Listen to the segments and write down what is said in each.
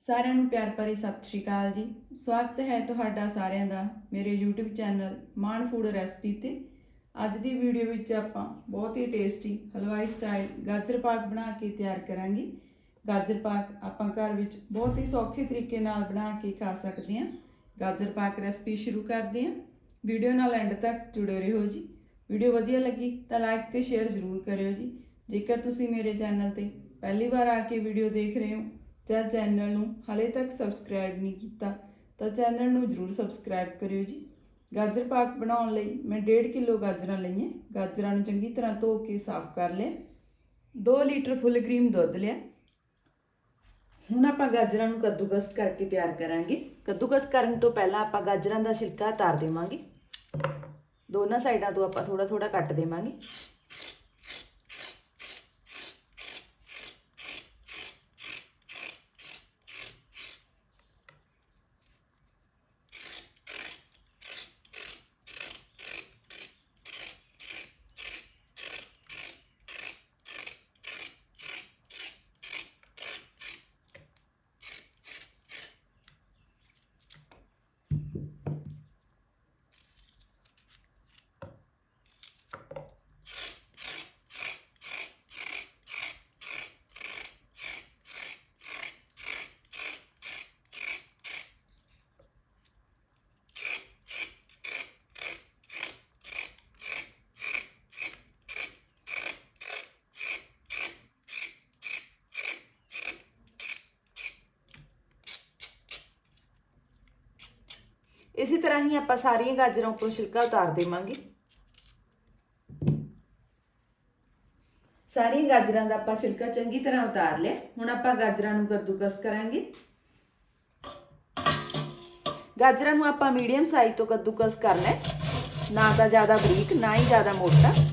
ਸਾਰਿਆਂ ਨੂੰ ਪਿਆਰ ਭਰੀ ਸਤਿ ਸ਼੍ਰੀ ਅਕਾਲ ਜੀ। ਸਵਾਗਤ ਹੈ ਤੁਹਾਡਾ ਸਾਰਿਆਂ ਦਾ ਮੇਰੇ YouTube channel Maan food recipe ਤੇ। ਅੱਜ ਦੀ ਵੀਡੀਓ ਵਿੱਚ ਆਪਾਂ ਬਹੁਤ ਹੀ ਟੇਸਟੀ ਹਲਵਾਈ ਸਟਾਈਲ ਗਾਜਰ ਪਾਕ ਬਣਾ ਕੇ ਤਿਆਰ ਕਰਾਂਗੇ। ਗਾਜਰ ਪਾਕ ਆਪਾਂ ਘਰ ਵਿੱਚ ਬਹੁਤ ਹੀ ਸੌਖੇ ਤਰੀਕੇ ਨਾਲ ਬਣਾ ਕੇ ਖਾ ਸਕਦੇ ਹਾਂ। ਗਾਜਰ ਪਾਕ ਰੈਸਪੀ ਸ਼ੁਰੂ ਕਰਦੇ ਹਾਂ। ਵੀਡੀਓ ਨਾਲ ਐਂਡ ਤੱਕ ਜੁੜੇ ਰਹੋ ਜੀ। ਵੀਡੀਓ ਵਧੀਆ ਲੱਗੀ ਤਾਂ ਲਾਈਕ ਤੇ ਸ਼ੇਅਰ ਜ਼ਰੂਰ ਕਰਿਓ ਜੀ। ਜੇਕਰ ਤੁਸੀਂ ਮੇਰੇ ਚੈਨਲ ਤੇ ਪਹਿਲੀ ਵਾਰ ਆ ਕੇ ਵੀਡੀਓ ਦੇਖ ਰਹੇ ਹੋ ਜਾਂ ਚੈਨਲ ਨੂੰ ਹਾਲੇ ਤੱਕ ਸਬਸਕ੍ਰਾਈਬ ਨਹੀਂ ਕੀਤਾ, ਤਾਂ ਚੈਨਲ ਨੂੰ ਜ਼ਰੂਰ ਸਬਸਕ੍ਰਾਈਬ ਕਰਿਓ ਜੀ। ਗਾਜਰ ਪਾਕ ਬਣਾਉਣ ਲਈ ਮੈਂ 1.5 ਕਿਲੋ ਗਾਜਰਾਂ ਲਈਆਂ। ਗਾਜਰਾਂ ਨੂੰ ਚੰਗੀ ਤਰ੍ਹਾਂ ਧੋ ਕੇ ਸਾਫ਼ ਕਰ ਲਿਆ। 2 ਲੀਟਰ ਫੁੱਲ ਕਰੀਮ ਦੁੱਧ ਲਿਆ। ਹੁਣ ਆਪਾਂ ਗਾਜਰਾਂ ਨੂੰ ਕੱਦੂਕਸ ਕਰਕੇ ਤਿਆਰ ਕਰਾਂਗੇ। ਕੱਦੂਕਸ ਕਰਨ ਤੋਂ ਪਹਿਲਾਂ ਆਪਾਂ ਗਾਜਰਾਂ ਦਾ ਛਿਲਕਾ ਉਤਾਰ ਦੇਵਾਂਗੇ। ਦੋਨਾਂ ਸਾਈਡਾਂ ਤੋਂ ਆਪਾਂ ਥੋੜਾ ਥੋੜਾ ਕੱਟ ਦੇਵਾਂਗੇ। ਇਸੇ ਤਰ੍ਹਾਂ ਹੀ ਆਪਾਂ ਸਾਰੀਆਂ ਗਾਜਰਾਂ ਉੱਪਰੋਂ ਛਿਲਕਾ ਉਤਾਰ ਦੇਵਾਂਗੇ। ਸਾਰੀਆਂ ਗਾਜਰਾਂ ਦਾ ਆਪਾਂ ਛਿਲਕਾ ਚੰਗੀ ਤਰ੍ਹਾਂ ਉਤਾਰ ਲਿਆ। ਹੁਣ ਆਪਾਂ ਗਾਜਰਾਂ ਨੂੰ ਕੱਦੂਕਸ ਕਰਾਂਗੇ। ਗਾਜਰਾਂ ਨੂੰ ਆਪਾਂ ਮੀਡੀਅਮ ਸਾਈਜ਼ ਤੋਂ ਕੱਦੂਕਸ ਕਰਨਾ ਹੈ। ਨਾ ਤਾਂ ਜ਼ਿਆਦਾ ਬਰੀਕ, ਨਾ ਹੀ ਜ਼ਿਆਦਾ ਮੋਟਾ।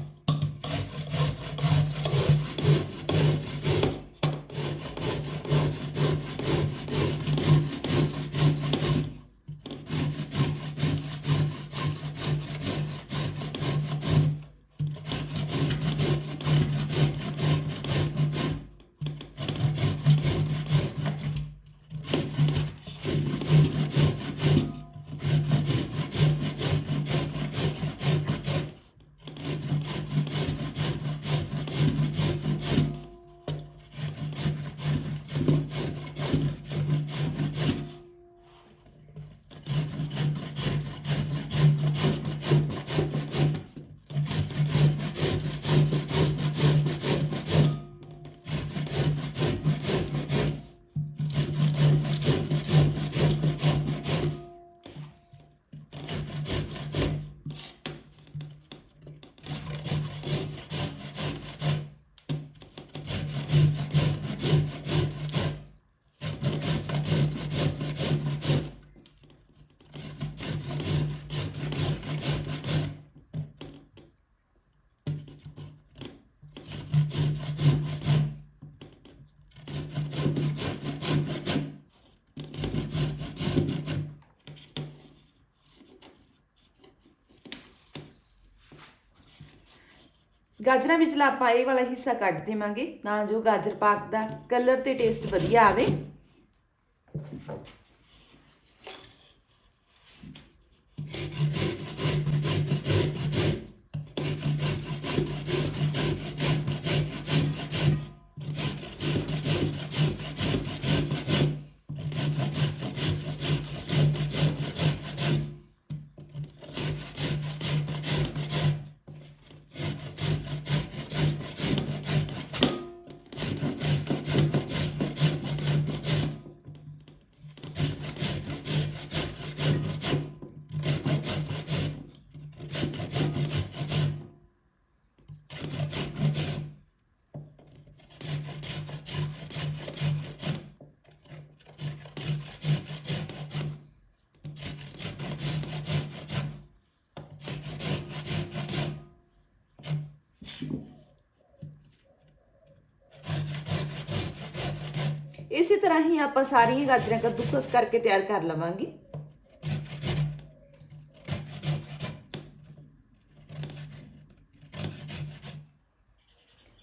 ਗਾਜਰਾਂ ਵਿਚਲਾ ਆਪਾਂ ਇਹ ਵਾਲਾ ਹਿੱਸਾ ਕੱਢ ਦੇਵਾਂਗੇ, ਤਾਂ ਜੋ ਗਾਜਰ ਪਾਕ ਦਾ ਕਲਰ ਤੇ ਟੇਸਟ ਵਧੀਆ ਆਵੇ। ਇਸੇ ਤਰ੍ਹਾਂ ਹੀ ਆਪਾਂ ਸਾਰੀਆਂ ਗਾਜਰਾਂ ਕੱਦੂਕਸ ਕਰਕੇ ਤਿਆਰ ਕਰ ਲਵਾਂਗੇ।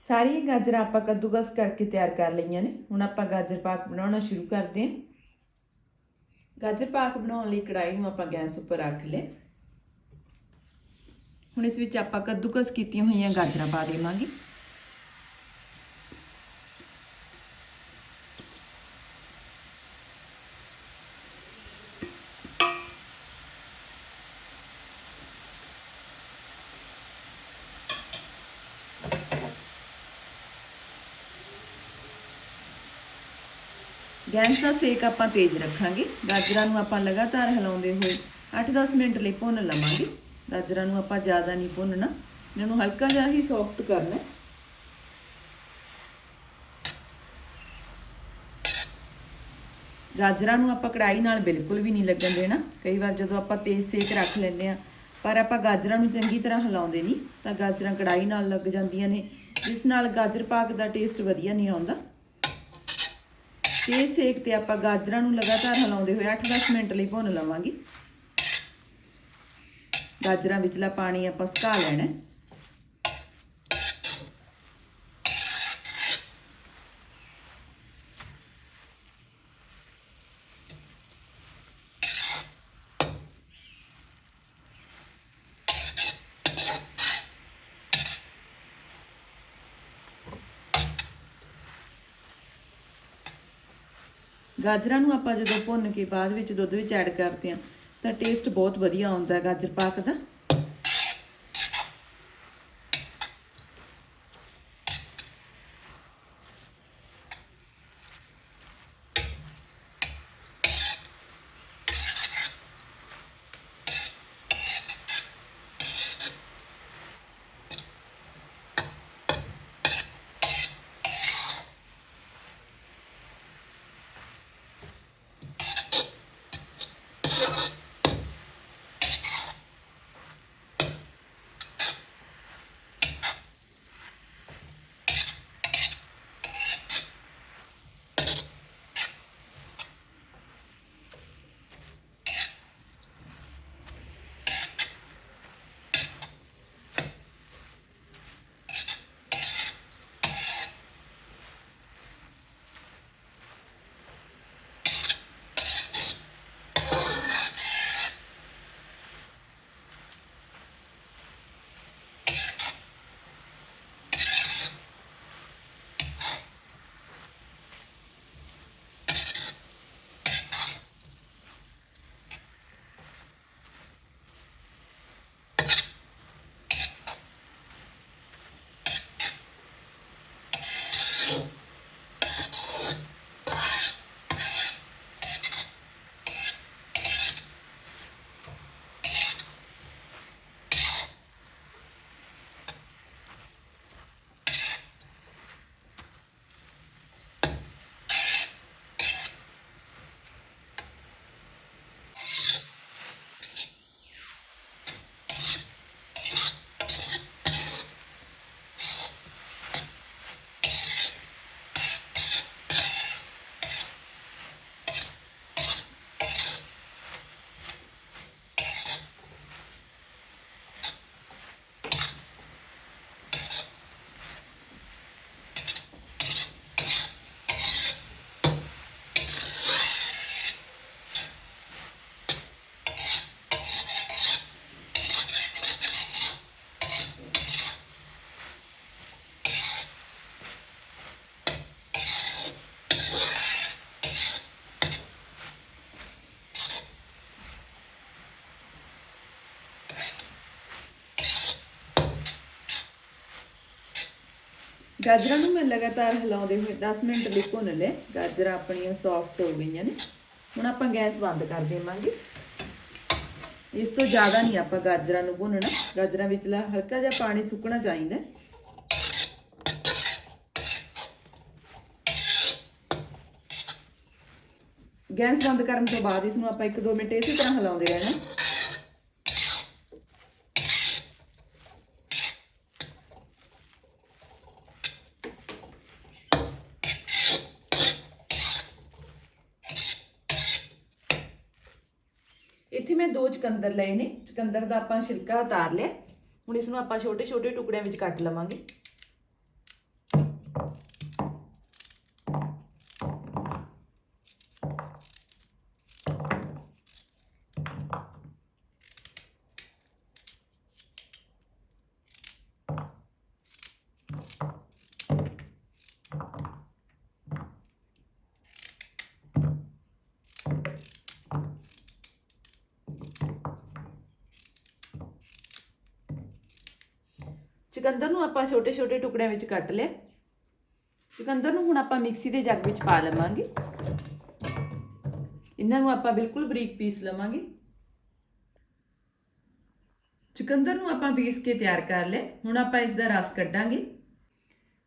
ਸਾਰੀਆਂ ਗਾਜਰਾਂ ਆਪਾਂ ਕੱਦੂਕਸ ਕਰਕੇ ਤਿਆਰ ਕਰ ਲਈਆਂ ਨੇ। ਹੁਣ ਆਪਾਂ ਗਾਜਰ ਪਾਕ ਬਣਾਉਣਾ ਸ਼ੁਰੂ ਕਰਦੇ ਹਾਂ। ਗਾਜਰ ਪਾਕ ਬਣਾਉਣ ਲਈ ਕੜਾਈ ਨੂੰ ਆਪਾਂ ਗੈਸ ਉੱਪਰ ਰੱਖ ਲਿਆ। ਹੁਣ ਇਸ ਵਿੱਚ ਆਪਾਂ ਕੱਦੂਕਸ ਕੀਤੀਆਂ ਹੋਈਆਂ ਗਾਜਰਾਂ ਪਾ ਦੇਵਾਂਗੇ। ਗੈਸ ਦਾ ਸੇਕ ਆਪਾਂ ਤੇਜ਼ ਰੱਖਾਂਗੇ। ਗਾਜਰਾਂ ਨੂੰ ਆਪਾਂ ਲਗਾਤਾਰ ਹਿਲਾਉਂਦੇ ਹੋਏ 8-10 ਮਿੰਟ ਲਈ ਭੁੰਨ ਲਵਾਂਗੇ। ਗਾਜਰਾਂ ਨੂੰ ਆਪਾਂ ਜ਼ਿਆਦਾ ਨਹੀਂ ਭੁੰਨਣਾ। ਇਹਨਾਂ ਨੂੰ ਹਲਕਾ ਜਿਹਾ ਹੀ ਸੌਫਟ ਕਰਨਾ ਗਾਜਰਾਂ ਨੂੰ ਆਪਾਂ ਕੜਾਈ ਨਾਲ ਬਿਲਕੁਲ ਵੀ ਨਹੀਂ ਲੱਗਣ ਦੇਣਾ। ਕਈ ਵਾਰ ਜਦੋਂ ਆਪਾਂ ਤੇਜ਼ ਸੇਕ ਰੱਖ ਲੈਂਦੇ ਆ ਪਰ ਆਪਾਂ ਗਾਜਰਾਂ ਨੂੰ ਚੰਗੀ ਤਰ੍ਹਾਂ ਹਿਲਾਉਂਦੇ ਨਹੀਂ, ਤਾਂ ਗਾਜਰਾਂ ਕੜਾਈ ਨਾਲ ਲੱਗ ਜਾਂਦੀਆਂ ਨੇ, ਜਿਸ ਨਾਲ ਗਾਜਰ ਪਾਕ ਦਾ ਟੇਸਟ ਵਧੀਆ ਨਹੀਂ ਆਉਂਦਾ। ਤੇ ਸੇਕ ਤੇ ਆਪਾਂ ਗਾਜਰਾਂ ਨੂੰ ਲਗਾਤਾਰ ਹਿਲਾਉਂਦੇ ਹੋਏ 8-10 ਮਿੰਟ ਲਈ ਭੁੰਨ ਲਵਾਂਗੇ ਗਾਜਰਾਂ ਵਿਚਲਾ ਪਾਣੀ ਆਪਾਂ ਸੁਕਾ ਲੈਣਾ ਹੈ। ਗਾਜਰਾਂ ਨੂੰ ਆਪਾਂ ਜਦੋਂ ਭੁੰਨ ਕੇ ਬਾਅਦ ਵਿੱਚ ਦੁੱਧ ਵਿੱਚ ਐਡ ਕਰਦੇ ਹਾਂ ਤਾਂ ਟੇਸਟ ਬਹੁਤ ਵਧੀਆ ਆਉਂਦਾ ਗਾਜਰ ਪਾਕ ਦਾ। ਗਾਜਰਾਂ ਨੂੰ ਮੈਂ ਲਗਾਤਾਰ ਹਿਲਾਉਂਦੇ ਹੋਏ 10 ਮਿੰਟ ਲਈ ਭੁੰਨ ਲਏ। ਗਾਜਰਾਂ ਆਪਣੀਆਂ ਸੌਫਟ ਹੋ ਗਈਆਂ ਨੇ। ਹੁਣ ਆਪਾਂ ਗੈਸ ਬੰਦ ਕਰ ਦੇਵਾਂਗੇ। ਇਸ ਤੋਂ ਜ਼ਿਆਦਾ ਨਹੀਂ ਆਪਾਂ ਗਾਜਰਾਂ ਨੂੰ ਭੁੰਨਣਾ। ਗਾਜਰਾਂ ਵਿਚਲਾ ਹਲਕਾ ਜਿਹਾ ਪਾਣੀ ਸੁੱਕਣਾ ਚਾਹੀਦਾ। ਗੈਸ ਬੰਦ ਕਰਨ ਤੋਂ ਬਾਅਦ ਇਸ ਨੂੰ ਆਪਾਂ 1-2 ਮਿੰਟ ਇਸੇ ਤਰ੍ਹਾਂ ਹਿਲਾਉਂਦੇ ਰਹਿਣਾ। ਮੈਂ ਦੋ ਚਕੰਦਰ ਲਏ ਨੇ। ਚਕੰਦਰ ਦਾ ਆਪਾਂ ਛਿਲਕਾ ਉਤਾਰ ਲਿਆ। ਹੁਣ ਇਸ ਨੂੰ ਆਪਾਂ ਛੋਟੇ ਛੋਟੇ ਟੁਕੜਿਆਂ ਵਿੱਚ ਕੱਟ ਲਵਾਂਗੇ। ਚੁਕੰਦਰ ਨੂੰ ਆਪਾਂ ਛੋਟੇ-ਛੋਟੇ ਟੁਕੜਿਆਂ ਵਿੱਚ ਕੱਟ ਲਿਆ। ਚੁਕੰਦਰ ਨੂੰ ਹੁਣ ਆਪਾਂ ਮਿਕਸੀ ਦੇ ਜੱਗ ਵਿੱਚ ਪਾ ਲਵਾਂਗੇ। ਇਹਨਾਂ ਨੂੰ ਆਪਾਂ ਬਿਲਕੁਲ ਬਰੀਕ ਪੀਸ ਲਵਾਂਗੇ। ਚੁਕੰਦਰ ਨੂੰ ਆਪਾਂ ਪੀਸ ਕੇ ਤਿਆਰ ਕਰ ਲਿਆ। ਹੁਣ ਆਪਾਂ ਇਸ ਦਾ ਰਸ ਕੱਢਾਂਗੇ।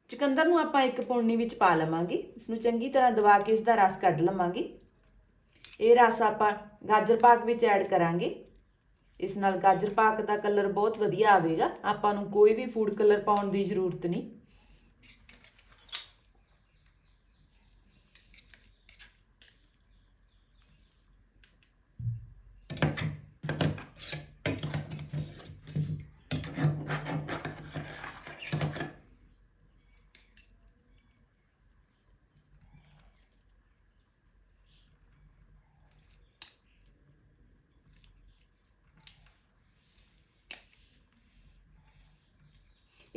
ਚੁਕੰਦਰ ਨੂੰ ਆਪਾਂ ਇੱਕ ਪੌਣੀ ਵਿੱਚ ਪਾ ਲਵਾਂਗੇ। ਇਸ ਨੂੰ ਚੰਗੀ ਤਰ੍ਹਾਂ ਦਬਾ ਕੇ ਇਸ ਦਾ ਰਸ ਕੱਢ ਲਵਾਂਗੇ। ਇਹ ਰਸ ਆਪਾਂ ਗਾਜਰ ਪਾਕ ਵਿੱਚ ਐਡ ਕਰਾਂਗੇ। ਇਸ ਨਾਲ ਗਾਜਰ ਪਾਕ ਦਾ ਕਲਰ ਬਹੁਤ ਵਧੀਆ ਆਵੇਗਾ। ਆਪਾਂ ਨੂੰ ਕੋਈ ਵੀ ਫੂਡ ਕਲਰ ਪਾਉਣ ਦੀ ਜ਼ਰੂਰਤ ਨਹੀਂ।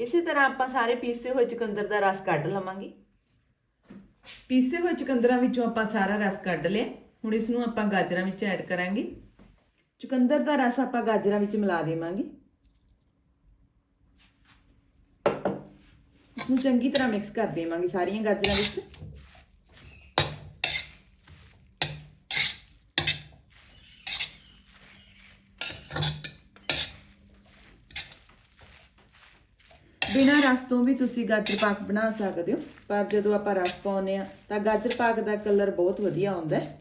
ਇਸੇ ਤਰ੍ਹਾਂ ਆਪਾਂ ਸਾਰੇ ਪੀਸੇ ਹੋਏ ਚੁਕੰਦਰ ਦਾ ਰਸ ਕੱਢ ਲਵਾਂਗੇ। ਪੀਸੇ ਹੋਏ ਚੁਕੰਦਰਾਂ ਵਿੱਚੋਂ ਆਪਾਂ ਸਾਰਾ ਰਸ ਕੱਢ ਲਿਆ। ਹੁਣ ਇਸ ਨੂੰ ਆਪਾਂ ਗਾਜਰਾਂ ਵਿੱਚ ਐਡ ਕਰਾਂਗੇ। ਚੁਕੰਦਰ ਦਾ ਰਸ ਆਪਾਂ ਗਾਜਰਾਂ ਵਿੱਚ ਮਿਲਾ ਦੇਵਾਂਗੇ। ਇਸ ਨੂੰ ਚੰਗੀ ਤਰ੍ਹਾਂ ਮਿਕਸ ਕਰ ਦੇਵਾਂਗੇ ਸਾਰੀਆਂ ਗਾਜਰਾਂ ਵਿੱਚ। ਬਿਨਾਂ ਰਸ ਤੋਂ ਵੀ ਤੁਸੀਂ ਗਾਜਰ ਪਾਕ ਬਣਾ ਸਕਦੇ ਹੋ। ਪਰ ਜਦੋਂ ਆਪਾਂ ਰਸ ਪਾਉਂਦੇ ਆ ਤਾਂ ਗਾਜਰ ਪਾਕ ਦਾ ਕਲਰ ਬਹੁਤ ਵਧੀਆ ਆਉਂਦਾ ਹੈ।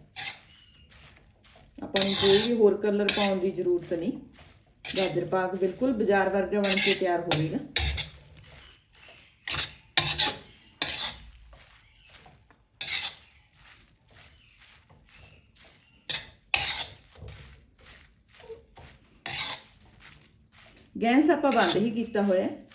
ਆਪਾਂ ਨੂੰ ਕੋਈ ਵੀ ਹੋਰ ਕਲਰ ਪਾਉਣ ਦੀ ਜ਼ਰੂਰਤ ਨਹੀਂ। ਗਾਜਰ ਪਾਕ ਬਿਲਕੁਲ ਬਾਜ਼ਾਰ ਵਰਗਾ ਬਣ ਕੇ ਤਿਆਰ ਹੋਵੇਗਾ ਗੈਸ ਆਪਾਂ ਬੰਦ ਹੀ ਕੀਤਾ ਹੋਇਆ ਹੈ।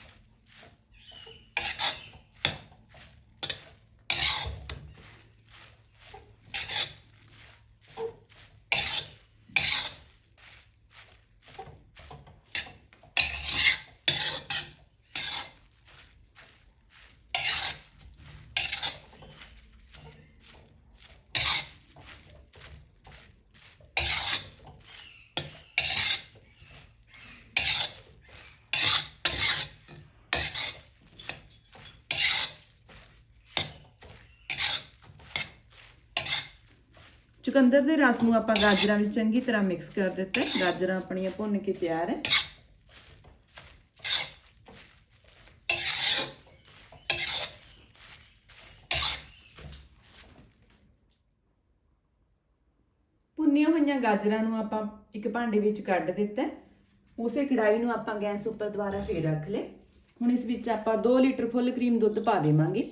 ਚੁਕੰਦਰ ਦੇ ਰਸ ਨੂੰ ਆਪਾਂ ਗਾਜਰਾਂ ਵਿੱਚ ਚੰਗੀ ਤਰ੍ਹਾਂ ਮਿਕਸ ਕਰ ਦਿੱਤਾ ਗਾਜਰਾਂ ਆਪਣੀਆਂ ਭੁੰਨ ਕੇ ਤਿਆਰ ਹੈ। ਭੁੰਨੀਆਂ ਹੋਈਆਂ ਗਾਜਰਾਂ ਨੂੰ ਆਪਾਂ ਇੱਕ ਭਾਂਡੇ ਵਿੱਚ ਕੱਢ ਦਿੱਤਾ ਉਸੇ ਕੜਾਈ ਨੂੰ ਆਪਾਂ ਗੈਸ ਉੱਪਰ ਦੁਬਾਰਾ ਫੇਰ ਰੱਖ ਲਏ ਹੁਣ ਇਸ ਵਿੱਚ ਆਪਾਂ 2 ਲੀਟਰ ਫੁੱਲ ਕਰੀਮ ਦੁੱਧ ਪਾ ਦੇਵਾਂਗੇ।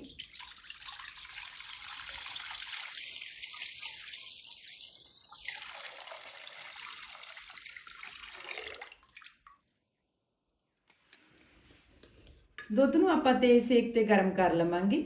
ਦੁੱਧ ਨੂੰ ਆਪਾਂ ਤੇਜ਼ ਸੇਕ ਤੇ ਗਰਮ ਕਰ ਲਵਾਂਗੇ।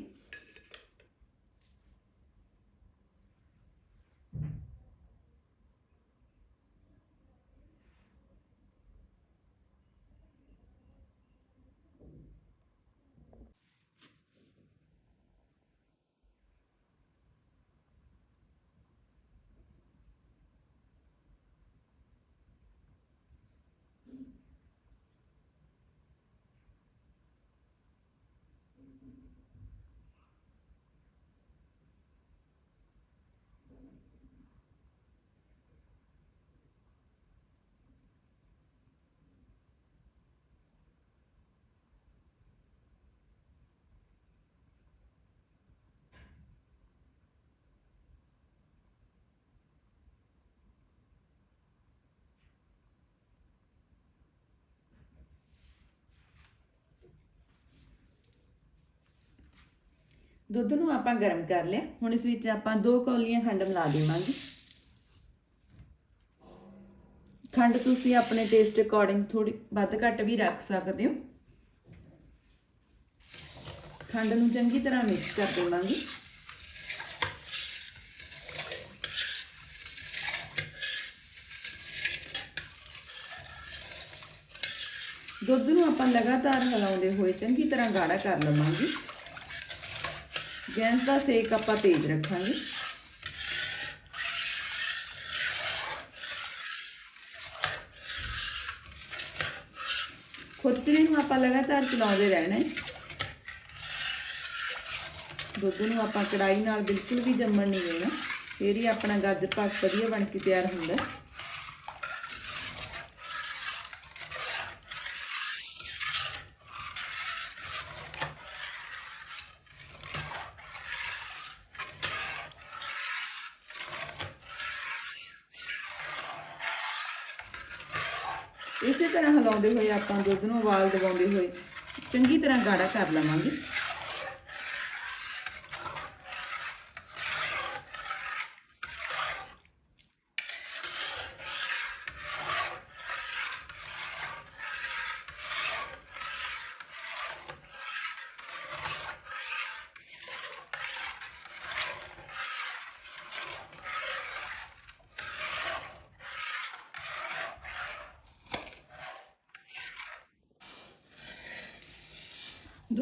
ਦੁੱਧ ਨੂੰ ਆਪਾਂ ਗਰਮ ਕਰ ਲਿਆ। ਹੁਣ ਇਸ ਵਿੱਚ ਆਪਾਂ 2 ਕੌਲੀਆਂ ਖੰਡ ਮਿਲਾ ਦੇਵਾਂਗੇ। ਖੰਡ ਤੁਸੀਂ ਆਪਣੇ ਟੇਸਟ ਅਕੋਰਡਿੰਗ ਥੋੜੀ ਵੱਧ ਘੱਟ ਵੀ ਰੱਖ ਸਕਦੇ ਹੋ। ਖੰਡ ਨੂੰ ਚੰਗੀ ਤਰ੍ਹਾਂ ਮਿਕਸ ਕਰ ਦੇਵਾਂਗੇ। ਦੁੱਧ ਨੂੰ ਆਪਾਂ ਲਗਾਤਾਰ ਹਿਲਾਉਂਦੇ ਹੋਏ ਚੰਗੀ ਤਰ੍ਹਾਂ ਗਾੜਾ ਕਰ ਲਵਾਂਗੇ। ਗੈਸ ਦਾ ਸੇਕ ਆਪਾਂ ਤੇਜ਼ ਰੱਖਾਂਗੇ। ਖੁਰਚਣੀ ਨੂੰ ਆਪਾਂ ਲਗਾਤਾਰ ਚਲਾਉਂਦੇ ਰਹਿਣਾ ਹੈ। ਦੁੱਧ ਨੂੰ ਆਪਾਂ ਕੜਾਈ ਨਾਲ ਬਿਲਕੁਲ ਵੀ ਜੰਮਣ ਨਹੀਂ ਦੇਣਾ। ਫੇਰ ਹੀ ਆਪਣਾ ਗਾਜਰ ਪਾਕ ਵਧੀਆ ਬਣ ਕੇ ਤਿਆਰ ਹੁੰਦਾ ਹੈ। ਇਸੇ ਤਰ੍ਹਾਂ ਹਿਲਾਉਂਦੇ ਹੋਏ ਆਪਾਂ ਦੁੱਧ ਨੂੰ ਉਬਾਲ ਦਿਵਾਉਂਦੇ ਹੋਏ ਚੰਗੀ ਤਰ੍ਹਾਂ ਗਾੜਾ ਕਰ ਲਵਾਂਗੇ।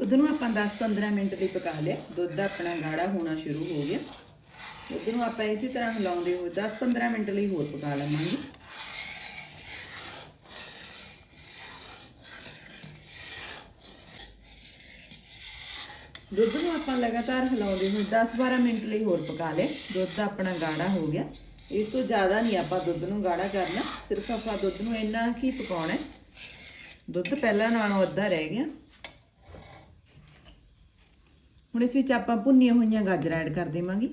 ਦੁੱਧ ਨੂੰ ਆਪਾਂ 10-15 ਮਿੰਟ ਲਈ ਪਕਾ ਲਿਆ। ਦੁੱਧ ਆਪਣਾ ਗਾੜਾ ਹੋਣਾ ਸ਼ੁਰੂ ਹੋ ਗਿਆ। ਦੁੱਧ ਨੂੰ ਆਪਾਂ ਇਸੇ ਤਰ੍ਹਾਂ ਹਿਲਾਉਂਦੇ ਹੋਏ 10-15 ਮਿੰਟ ਲਈ ਹੋਰ ਪਕਾ ਲਵਾਂਗੇ। ਦੁੱਧ ਨੂੰ ਆਪਾਂ ਲਗਾਤਾਰ ਹਿਲਾਉਂਦੇ ਹੋਏ 10-12 ਮਿੰਟ ਲਈ ਹੋਰ ਪਕਾ ਲਿਆ। ਦੁੱਧ ਆਪਣਾ ਗਾੜਾ ਹੋ ਗਿਆ। ਇਸ ਤੋਂ ਜ਼ਿਆਦਾ ਨਹੀਂ ਆਪਾਂ ਦੁੱਧ ਨੂੰ ਗਾੜਾ ਕਰਨਾ। ਸਿਰਫ ਆਪਾਂ ਦੁੱਧ ਨੂੰ ਇੰਨਾ ਕੀ ਪਕਾਉਣਾ ਦੁੱਧ ਪਹਿਲਾਂ ਨਾਲੋਂ ਅੱਧਾ ਰਹਿ ਗਿਆ। ਹੁਣ ਇਸ ਵਿੱਚ ਆਪਾਂ ਭੁੰਨੀਆਂ ਹੋਈਆਂ ਗਾਜਰਾਂ ਐਡ ਕਰ ਦੇਵਾਂਗੇ।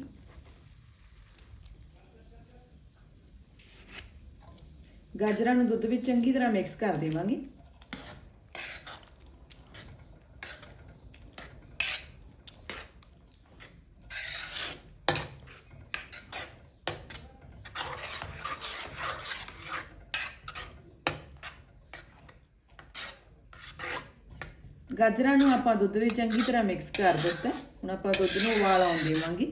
ਗਾਜਰਾਂ ਨੂੰ ਦੁੱਧ ਵਿੱਚ ਚੰਗੀ ਤਰ੍ਹਾਂ ਮਿਕਸ ਕਰ ਦੇਵਾਂਗੇ। ਗਾਜਰਾਂ ਨੂੰ ਆਪਾਂ ਦੁੱਧ ਵਿੱਚ ਚੰਗੀ ਤਰ੍ਹਾਂ ਮਿਕਸ ਕਰ ਦਿੱਤਾ। ਹੁਣ ਆਪਾਂ ਦੁੱਧ ਨੂੰ ਉਬਾਲ ਆਉਣ ਦੇਵਾਂਗੇ।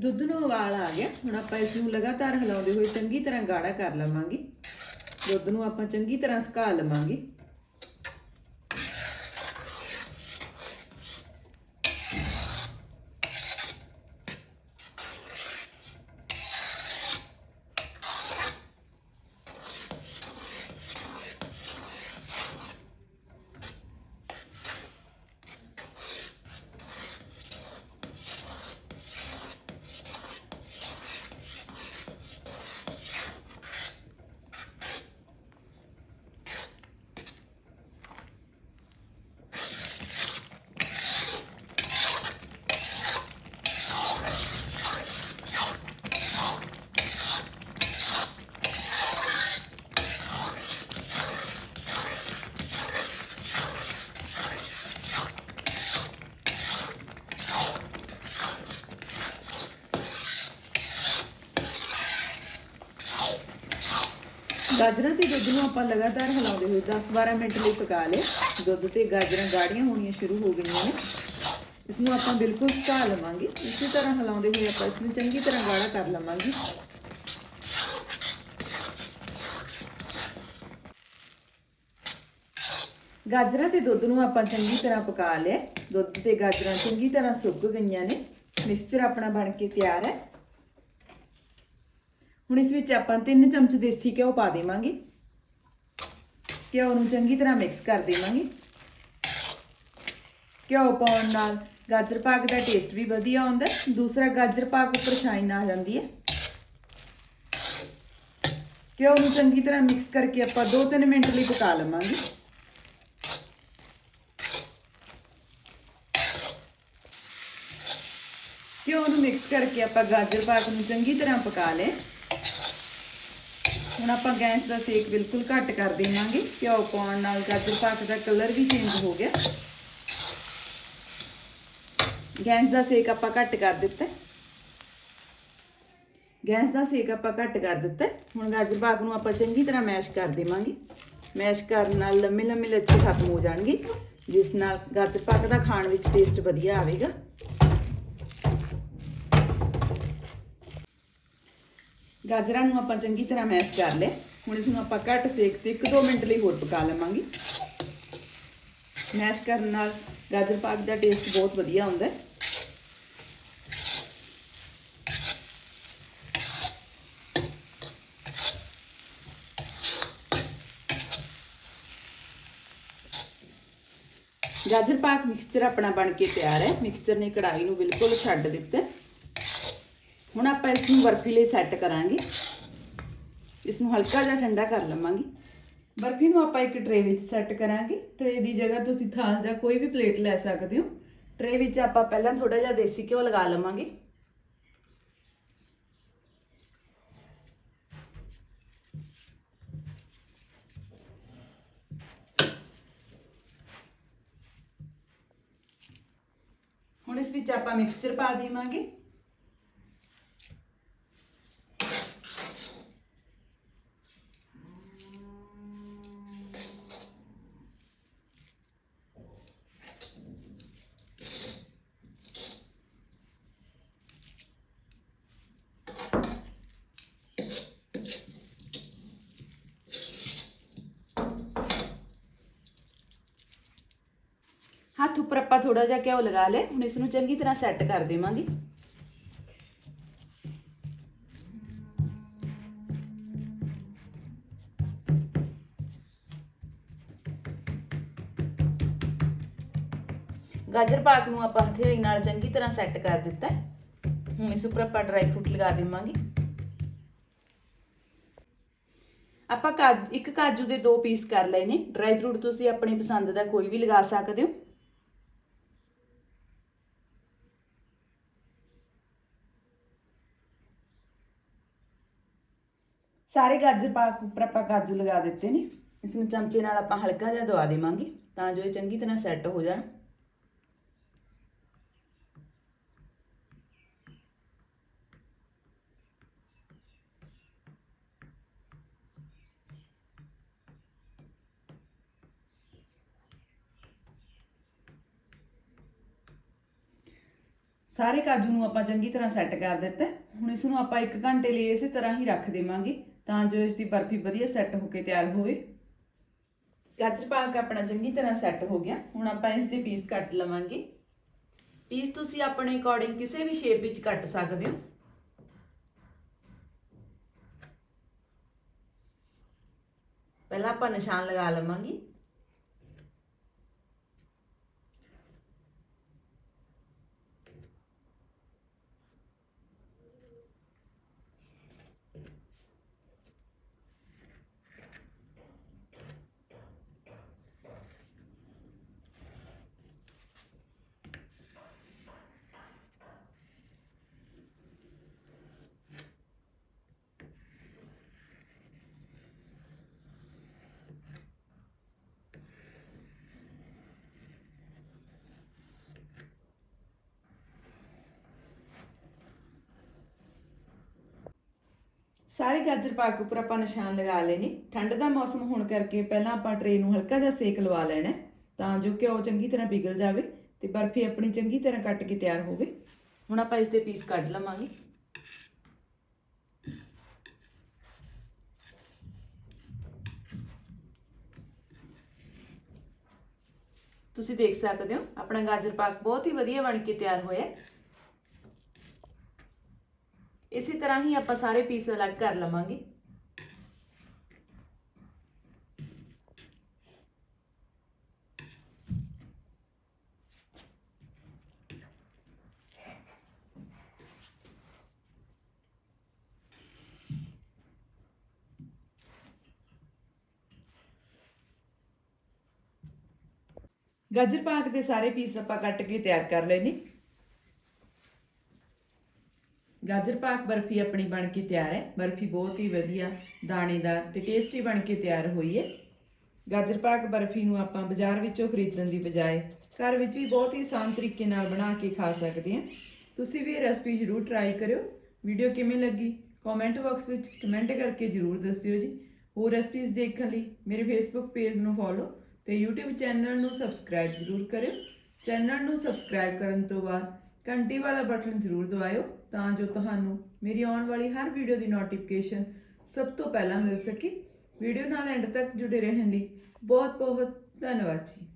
ਦੁੱਧ ਨੂੰ ਉਬਾਲ ਆ ਗਿਆ। ਹੁਣ ਆਪਾਂ ਇਸ ਨੂੰ ਲਗਾਤਾਰ ਹਿਲਾਉਂਦੇ ਹੋਏ ਚੰਗੀ ਤਰ੍ਹਾਂ ਗਾੜਾ ਕਰ ਲਵਾਂਗੇ। ਦੁੱਧ ਨੂੰ ਆਪਾਂ ਚੰਗੀ ਤਰ੍ਹਾਂ ਸੁਕਾ ਲਵਾਂਗੇ। ਗਾਜਰਾਂ ਤੇ ਦੁੱਧ ਨੂੰ ਆਪਾਂ ਲਗਾਤਾਰ ਹਿਲਾਉਂਦੇ ਹੋਏ 10-12 ਮਿੰਟ ਲਈ ਪਕਾ ਲਏ। ਦੁੱਧ ਤੇ ਗਾਜਰਾਂ ਗਾੜੀਆਂ ਹੋਣੀਆਂ ਸ਼ੁਰੂ ਹੋ ਗਈਆਂ ਨੇ। ਇਸ ਨੂੰ ਆਪਾਂ ਬਿਲਕੁਲ ਸੁਕਾ ਲਵਾਂਗੇ। ਇਸੇ ਤਰ੍ਹਾਂ ਹਿਲਾਉਂਦੇ ਹੋਏ ਆਪਾਂ ਇਸ ਨੂੰ ਚੰਗੀ ਤਰ੍ਹਾਂ ਗਾੜਾ ਕਰ ਲਵਾਂਗੇ। ਗਾਜਰਾਂ ਤੇ ਦੁੱਧ ਨੂੰ ਆਪਾਂ ਚੰਗੀ ਤਰ੍ਹਾਂ ਪਕਾ ਲਿਆ। ਦੁੱਧ ਤੇ ਗਾਜਰਾਂ ਚੰਗੀ ਤਰ੍ਹਾਂ ਸੁੱਕ ਗਈਆਂ ਨੇ। ਮਿਕਸਚਰ ਆਪਣਾ ਬਣ ਕੇ ਤਿਆਰ ਹੈ। ਹੁਣ ਇਸ ਵਿੱਚ ਆਪਾਂ 3 ਚਮਚ ਦੇਸੀ ਘਿਓ ਪਾ ਦੇਵਾਂਗੇ। ਘਿਓ ਨੂੰ ਚੰਗੀ ਤਰ੍ਹਾਂ ਮਿਕਸ ਕਰ ਦੇਵਾਂਗੇ। ਘਿਓ ਪਾਉਣ ਨਾਲ ਗਾਜਰ ਪਾਕ ਦਾ ਟੇਸਟ ਵੀ ਵਧੀਆ ਆਉਂਦਾ ਦੂਸਰਾ ਗਾਜਰ ਪਾਕ ਉੱਪਰ ਸ਼ਾਈਨ ਆ ਜਾਂਦੀ ਹੈ। ਘਿਓ ਨੂੰ ਚੰਗੀ ਤਰ੍ਹਾਂ ਮਿਕਸ ਕਰਕੇ ਆਪਾਂ 2-3 ਮਿੰਟ ਲਈ ਪਕਾ ਲਵਾਂਗੇ। ਘਿਓ ਨੂੰ ਮਿਕਸ ਕਰਕੇ ਆਪਾਂ ਗਾਜਰ ਪਾਕ ਨੂੰ ਚੰਗੀ ਤਰ੍ਹਾਂ ਪਕਾ ਲਏ ਹੁਣ ਆਪਾਂ ਗੈਸ ਦਾ ਸੇਕ ਬਿਲਕੁਲ ਘੱਟ ਕਰ ਦੇਵਾਂਗੇ। ਘਿਓ ਪਾਉਣ ਨਾਲ ਗਾਜਰ ਪਾਕ ਦਾ ਕਲਰ ਵੀ ਚੇਂਜ ਹੋ ਗਿਆ। ਗੈਸ ਦਾ ਸੇਕ ਆਪਾਂ ਘੱਟ ਕਰ ਦਿੱਤਾ ਗੈਸ ਦਾ ਸੇਕ ਆਪਾਂ ਘੱਟ ਕਰ ਦਿੱਤਾ ਹੁਣ ਗਾਜਰ ਪਾਕ ਨੂੰ ਆਪਾਂ ਚੰਗੀ ਤਰ੍ਹਾਂ ਮੈਸ਼ ਕਰ ਦੇਵਾਂਗੇ। ਮੈਸ਼ ਕਰਨ ਨਾਲ ਲੰਮੇ ਲੰਮੇ ਲੱਛੇ ਖਤਮ ਹੋ ਜਾਣਗੇ, ਜਿਸ ਨਾਲ ਗਾਜਰ ਪਾਕ ਦਾ ਖਾਣ ਵਿੱਚ ਟੇਸਟ ਵਧੀਆ ਆਵੇਗਾ। ਗਾਜਰਾਂ ਨੂੰ ਆਪਾਂ ਚੰਗੀ ਤਰ੍ਹਾਂ ਮੈਸ਼ ਕਰ ਲਿਆ ਹੁਣ ਇਸ ਨੂੰ ਆਪਾਂ ਘੱਟ ਸੇਕ ਤੇ 1-2 ਮਿੰਟ ਲਈ ਹੋਰ ਪਕਾ ਲਵਾਂਗੇ। ਮੈਸ਼ ਕਰਨ ਨਾਲ ਗਾਜਰ ਪਾਕ ਦਾ ਟੇਸਟ ਬਹੁਤ ਵਧੀਆ ਆਉਂਦਾ ਹੈ। ਗਾਜਰ ਪਾਕ ਮਿਕਸਚਰ ਆਪਣਾ ਬਣ ਕੇ ਤਿਆਰ ਹੈ। ਮਿਕਸਚਰ ਨੇ ਕੜਾਈ ਨੂੰ ਬਿਲਕੁਲ ਛੱਡ ਦਿੱਤਾ ਹੁਣ ਆਪਾਂ ਇਸ ਨੂੰ ਬਰਫੀ ਲਈ ਸੈੱਟ ਕਰਾਂਗੇ। ਇਸ ਨੂੰ ਹਲਕਾ ਜਿਹਾ ਠੰਡਾ ਕਰ ਲਵਾਂਗੇ। ਬਰਫੀ ਨੂੰ ਆਪਾਂ ਇੱਕ ਟਰੇ ਵਿੱਚ ਸੈੱਟ ਕਰਾਂਗੇ। ਟਰੇ ਦੀ ਜਗ੍ਹਾ ਤੁਸੀਂ ਥਾਲ ਜਾਂ ਕੋਈ ਵੀ ਪਲੇਟ ਲੈ ਸਕਦੇ ਹੋ। ਟਰੇ ਵਿੱਚ ਆਪਾਂ ਪਹਿਲਾਂ ਥੋੜਾ ਜਿਹਾ ਦੇਸੀ ਘਿਓ ਲਗਾ ਲਵਾਂਗੇ। ਹੁਣ ਇਸ ਵਿੱਚ ਆਪਾਂ ਮਿਕਸਚਰ ਪਾ ਦੇਵਾਂਗੇ। ਹੱਥ ਉੱਪਰ ਆਪਾਂ ਥੋੜਾ ਜਿਹਾ ਘਿਓ ਲਗਾ ਲਿਆ ਹੁਣ ਇਸ ਨੂੰ ਚੰਗੀ ਤਰ੍ਹਾਂ ਸੈੱਟ ਕਰ ਦੇਵਾਂਗੇ। ਗਾਜਰ ਪਾਕ ਨੂੰ ਆਪਾਂ ਹਥੇਲੀ ਨਾਲ ਚੰਗੀ ਤਰ੍ਹਾਂ ਸੈੱਟ ਕਰ ਦਿੱਤਾ ਹੁਣ ਇਸ ਉੱਪਰ ਆਪਾਂ ਡਰਾਈ ਫਰੂਟ ਲਗਾ ਦੇਵਾਂਗੇ। ਆਪਾਂ ਕਾਜੂ, ਇੱਕ ਕਾਜੂ ਦੇ ਦੋ ਪੀਸ ਕਰ ਲਏ ਨੇ। ਡਰਾਈ ਫਰੂਟ ਤੁਸੀਂ ਆਪਣੀ ਪਸੰਦ ਦਾ ਕੋਈ ਵੀ ਲਗਾ ਸਕਦੇ ਹੋ। ਸਾਰੇ ਗਾਜਰ ਪਾ ਉੱਪਰ ਆਪਾਂ ਕਾਜੂ ਲਗਾ ਦਿੱਤੇ ਨੇ। ਇਸ ਨੂੰ ਚਮਚੇ ਨਾਲ ਆਪਾਂ ਹਲਕਾ ਜਿਹਾ ਦਵਾ ਦੇਵਾਂਗੇ, ਤਾਂ ਜੋ ਇਹ ਚੰਗੀ ਤਰ੍ਹਾਂ ਸੈੱਟ ਹੋ ਜਾਣ। ਸਾਰੇ ਕਾਜੂ ਨੂੰ ਆਪਾਂ ਚੰਗੀ ਤਰ੍ਹਾਂ ਸੈੱਟ ਕਰ ਦਿੱਤਾ। ਹੁਣ ਇਸ ਨੂੰ ਆਪਾਂ 1 ਘੰਟੇ ਲਈ ਇਸੇ ਤਰ੍ਹਾਂ ਹੀ ਰੱਖ ਦੇਵਾਂਗੇ। ਤਾਂ ਜੋ ਇਸ ਦੀ ਬਰਫੀ ਵਧੀਆ ਸੈੱਟ ਹੋ ਕੇ ਤਿਆਰ ਹੋਵੇ। ਗਾਜਰ ਪਾਕ ਆਪਣਾ ਚੰਗੀ ਤਰ੍ਹਾਂ ਸੈੱਟ ਹੋ ਗਿਆ। ਹੁਣ ਆਪਾਂ ਇਸ ਦੇ ਪੀਸ ਕੱਟ ਲਵਾਂਗੇ। ਪੀਸ ਤੁਸੀਂ ਆਪਣੇ ਅਕੋਰਡਿੰਗ ਕਿਸੇ ਵੀ ਸ਼ੇਪ ਵਿੱਚ ਕੱਟ ਸਕਦੇ ਹੋ। ਪਹਿਲਾਂ ਆਪਾਂ ਨਿਸ਼ਾਨ ਲਗਾ ਲਵਾਂਗੇ। ਸਾਰੇ ਗਾਜਰ ਪਾਕ ਉੱਪਰ ਆਪਾਂ ਨਿਸ਼ਾਨ ਲਗਾ ਲੈਣੇ। ਠੰਡ ਦਾ ਮੌਸਮ ਹੋਣ ਕਰਕੇ ਪਹਿਲਾਂ ਆਪਾਂ ਟਰੇ ਨੂੰ ਹਲਕਾ ਜਿਹਾ ਸੇਕ ਲਵਾ ਲੈਣਾ ਤਾਂ ਜੋ ਘਿਓ ਚੰਗੀ ਤਰ੍ਹਾਂ ਪਿਘਲ ਜਾਵੇ ਤੇ ਬਰਫੀ ਆਪਣੀ ਚੰਗੀ ਤਰ੍ਹਾਂ ਕੱਟ ਕੇ ਤਿਆਰ ਹੋਵੇ। ਹੁਣ ਆਪਾਂ ਇਸ ਦੇ ਪੀਸ ਕੱਢ ਲਵਾਂਗੇ। ਤੁਸੀਂ ਦੇਖ ਸਕਦੇ ਹੋ, ਆਪਣਾ ਗਾਜਰ ਪਾਕ ਬਹੁਤ ਹੀ ਵਧੀਆ ਬਣ ਕੇ ਤਿਆਰ ਹੋਇਆ ਹੈ। ਇਸੇ ਤਰ੍ਹਾਂ ਹੀ ਆਪਾਂ ਸਾਰੇ ਪੀਸ ਅਲੱਗ ਕਰ ਲਵਾਂਗੇ। ਗਾਜਰ ਪਾਕ ਦੇ ਸਾਰੇ ਪੀਸ ਆਪਾਂ ਕੱਟ ਕੇ ਤਿਆਰ ਕਰ ਲਏ ਨੇ। ਗਾਜਰ ਪਾਕ ਬਰਫੀ ਆਪਣੀ ਬਣ ਕੇ ਤਿਆਰ ਹੈ। ਬਰਫੀ ਬਹੁਤ ਹੀ ਵਧੀਆ, ਦਾਣੇਦਾਰ ਤੇ ਟੇਸਟੀ ਬਣ ਕੇ ਤਿਆਰ ਹੋਈ ਹੈ। ਗਾਜਰ ਪਾਕ ਬਰਫੀ ਨੂੰ ਆਪਾਂ ਬਾਜ਼ਾਰ ਵਿੱਚੋਂ ਖਰੀਦਣ ਦੀ ਬਜਾਏ ਘਰ ਵਿੱਚ ਹੀ ਬਹੁਤ ਹੀ ਆਸਾਨ ਤਰੀਕੇ ਨਾਲ ਬਣਾ ਕੇ ਖਾ ਸਕਦੇ ਹਾਂ। ਤੁਸੀਂ ਵੀ ਇਹ ਰੈਸਪੀ ਜ਼ਰੂਰ ਟਰਾਈ ਕਰਿਓ। ਵੀਡੀਓ ਕਿਵੇਂ ਲੱਗੀ? ਕਮੈਂਟ ਬਾਕਸ ਵਿੱਚ ਕਮੈਂਟ ਕਰਕੇ ਜ਼ਰੂਰ ਦੱਸਿਓ ਜੀ। ਹੋਰ ਰੈਸਪੀਜ਼ ਦੇਖਣ ਲਈ ਮੇਰੇ ਫੇਸਬੁੱਕ ਪੇਜ ਨੂੰ ਫੋਲੋ ਤੇ YouTube ਚੈਨਲ ਨੂੰ ਸਬਸਕ੍ਰਾਈਬ ਜ਼ਰੂਰ ਕਰਿਓ। ਚੈਨਲ ਨੂੰ ਸਬਸਕ੍ਰਾਈਬ ਕਰਨ ਤੋਂ ਬਾਅਦ ਘੰਟੀ ਵਾਲਾ ਬਟਨ ਜ਼ਰੂਰ ਦਬਾਇਓ। ਤਾਂ ਜੋ ਤੁਹਾਨੂੰ ਮੇਰੀ ਆਉਣ ਵਾਲੀ ਹਰ ਵੀਡੀਓ ਦੀ ਨੋਟੀਫਿਕੇਸ਼ਨ ਸਭ ਤੋਂ ਪਹਿਲਾਂ ਮਿਲ ਸਕੇ। ਵੀਡੀਓ ਨਾਲ ਐਂਡ ਤੱਕ ਜੁੜੇ ਰਹਿਣ ਲਈ ਬਹੁਤ ਬਹੁਤ ਧੰਨਵਾਦ ਜੀ।